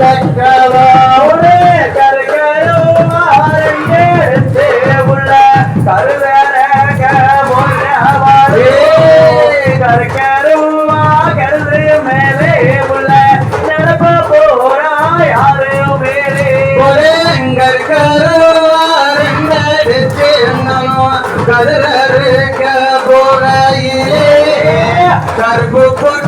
எந்த கவாவுடே ஒரேங்கர் கருவாரங்கடிச்சு கருக்க போறையிலே கருப்பு பொட்டு மின்ன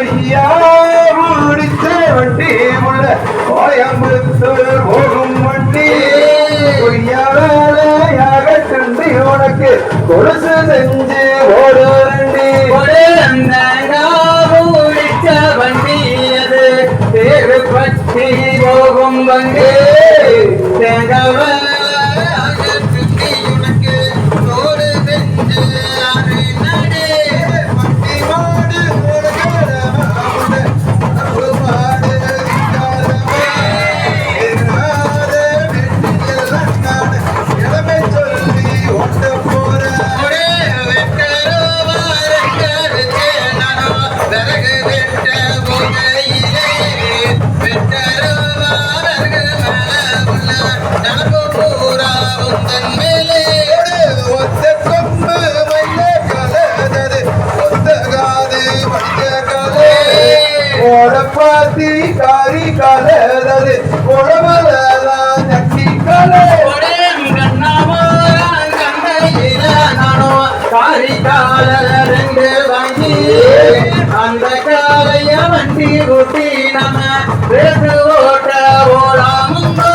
கொய்யா முடிச்ச வண்டி முள்ள கோயம்புத்தூர் போகும் வண்டி கொய்யா வேலையாக சென்று உனக்கு கொலுசு செஞ்சு ஓடு ரெண்டி முடிச்ச வண்டி அது பற்றி போகும் வண்டி சப்பாத்தி காரி கலதது உடம்பலாம் நட்டி கலே ஒரே கண்ணாமோ காரி கால ரெண்டு வாங்கி அந்த காலைய வண்டி ஓட்டி நம்ம ஓட்ட ஓடாமுங்கோ.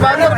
It's about